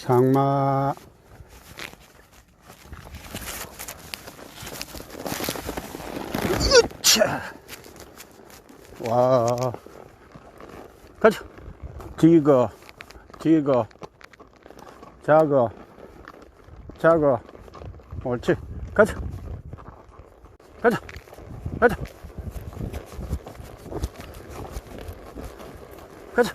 장마. 으차! 와. 가자. 지거 지거 작어 작어. 옳지. 가자. 가자. 가자. 가자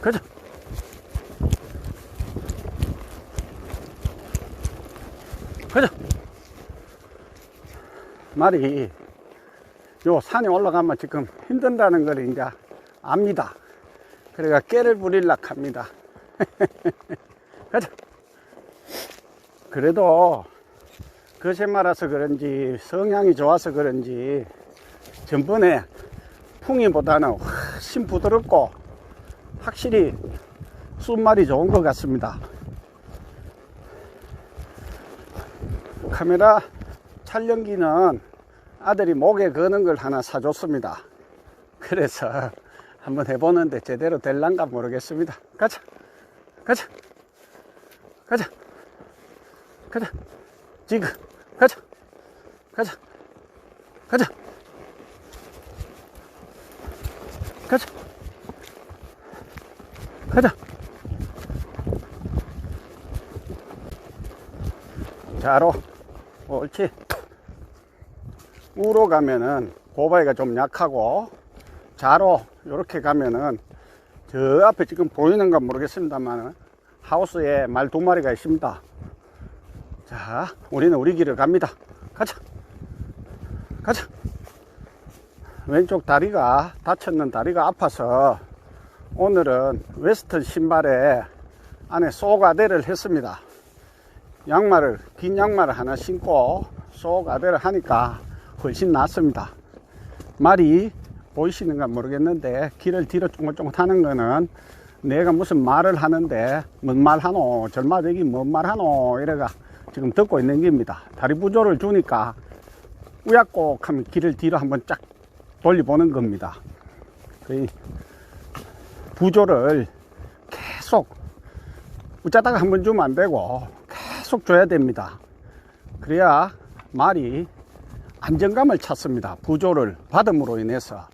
가자. 가자. 말이 요 산에 올라가면 지금 힘든다는 걸 이제 압니다. 그래가 깨를 부릴라 합니다. 가자. 그래도 그새 말아서 그런지 성향이 좋아서 그런지 전번에 풍이보다는 훨씬 부드럽고 확실히 순말이 좋은 것 같습니다. 카메라 촬영기는 아들이 목에 거는 걸 하나 사줬습니다. 그래서 한번 해보는데 제대로 될란가 모르겠습니다. 가자, 가자, 가자, 가자, 지금, 가자, 가자, 가자, 가자. 가자. 자로. 옳지. 우로 가면은 고바위가 좀 약하고 자로 이렇게 가면은 저 앞에 지금 보이는 건 모르겠습니다만 하우스에 말 두 마리가 있습니다. 자, 우리는 우리 길을 갑니다. 가자. 가자. 왼쪽 다리가 다쳤는 다리가 아파서 오늘은 웨스턴 신발에 안에 쏘가대를 했습니다. 양말을, 긴 양말을 하나 신고 쏘가대를 하니까 훨씬 낫습니다. 말이 보이시는가 모르겠는데 길을 뒤로 쫑긋쫑긋 하는 거는 내가 무슨 말을 하는데 뭔 말 하노 절마대기 뭔 말 하노 이래가 지금 듣고 있는 겁니다. 다리 부조를 주니까 우약곡 하면 길을 뒤로 한번 쫙 돌려보는 겁니다. 부조를 계속 웃자다가 한 번 주면 안 되고 계속 줘야 됩니다. 그래야 말이 안정감을 찾습니다. 부조를 받음으로 인해서